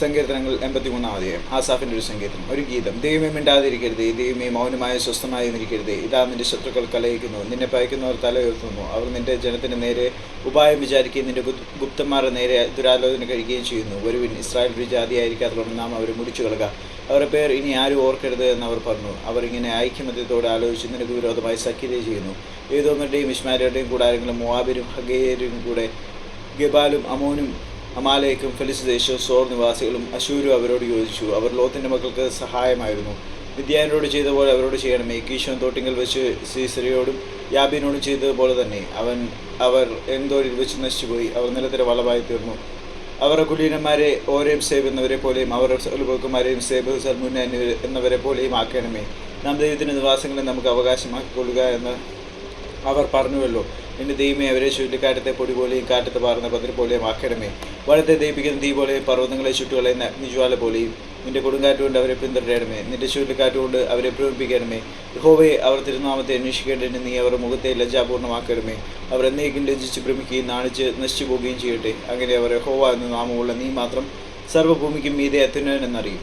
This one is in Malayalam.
സങ്കീർത്തനങ്ങൾ എൺപത്തി മൂന്നാം അധ്യായം. ആസാഫിന്റെ ഒരു സങ്കീർത്തനം. ഒരു ഗീതം. ദൈവമേ മിണ്ടാതിരിക്കരുത്. ദൈവമേ മൗനമായ സ്വസ്ഥമായി നിൽക്കരുത് ഇതാ നിന്റെ ശത്രുക്കൾ കലയിക്കുന്നു നിന്നെ പയക്കുന്നവർ തല ഉയർത്തുന്നു. അവർ നിന്റെ ജനത്തിന് നേരെ ഉപായം വിചാരിക്കുകയും നിന്റെ ഗുപ്ത- ഗുപ്തന്മാരുടെ നേരെ ദുരാലോചന കഴിക്കുകയും ചെയ്യുന്നു. ഒരുവിൻ ഇസ്രായേൽ ഒരു ജാതിയായിരിക്കാത്തതുകൊണ്ട് നാം അവരെ മുടിച്ചു കളക. അവരുടെ പേർ ഇനി ആരും ഓർക്കരുത് എന്ന് അവർ പറഞ്ഞു. അവർ ഇങ്ങനെ ഐക്യമത്യത്തോടെ ആലോചിച്ച് നിനക്ക് വിരോധമായി സഖ്യത ചെയ്യുന്നു. ഏതോമരുടെയും ഇസ്മാരിയുടെയും കൂടാരങ്ങളും മുവാബിരും ഹഗേരും കൂടെ ഗബാലും അമോനും അമാലേക്കും ഫെലിസ് ദേശവും സോർ നിവാസികളും അശൂരും അവരോട് യോജിച്ചു. അവർ ലോത്തിന്റെ മക്കൾക്ക് സഹായമായിരുന്നു. വിദ്യാനോട് ചെയ്ത പോലെ അവരോട് ചെയ്യണമേ. കീശോൻ തോട്ടിങ്കൽ വെച്ച് സീസരയോടും യാബിനോടും ചെയ്തതുപോലെ തന്നെ. അവൻ അവർ എന്തോരിൽ വെച്ച് നശിച്ചുപോയി. അവർ നിലത്തിലെ വളവായി തീർന്നു. അവരുടെ കുലീനന്മാരെ ഓരേം സേബ് എന്നവരെ പോലെയും അവരുടെ സൽബക്കുമാരെയും സേബ് സൽമുന്ന എന്നവരെ പോലെയും ആക്കണമേ. നാം ദൈവത്തിന്റെ നിവാസങ്ങളെ നമുക്ക് അവകാശമാക്കിക്കൊള്ളുക എന്ന് അവർ പറഞ്ഞുവല്ലോ. നിന്റെ ദൈവമേ അവരെ ചുഴലിക്കാറ്റത്തെ പൊടി പോലെയും കാറ്റത്ത് പാറുന്ന പതിര് പോലെയും ആക്കണമേ. വനത്തെ ദയിപ്പിക്കുന്ന തീ പോലെയും പർവതങ്ങളെ ചുട്ടുകളയുന്ന അഗ്നിജ്വാല പോലെയും നിന്റെ കൊടുങ്കാറ്റ് കൊണ്ട് അവരെ പിന്തുടരണമേ. നിന്റെ ചുഴലിക്കാറ്റ് കൊണ്ട് അവരെ പ്രേമിപ്പിക്കണമേ ഹോവയെ അവർ തിരുനാമത്തെ അന്വേഷിക്കേണ്ടതിന് നീ അവരുടെ മുഖത്തെ ലജ്ജാപൂർണമാക്കണമേ അവർ എന്നേക്കും ലജ്ജിച്ച് ഭ്രമിക്കുകയും നാണിച്ച് നശിച്ചു പോവുകയും ചെയ്യട്ടെ. അങ്ങനെ അവർ ഹോവ എന്ന നാമമുള്ള നീ മാത്രം സർവഭൂമിക്കും മീതെ അത്യുന്നതനെന്നറിയും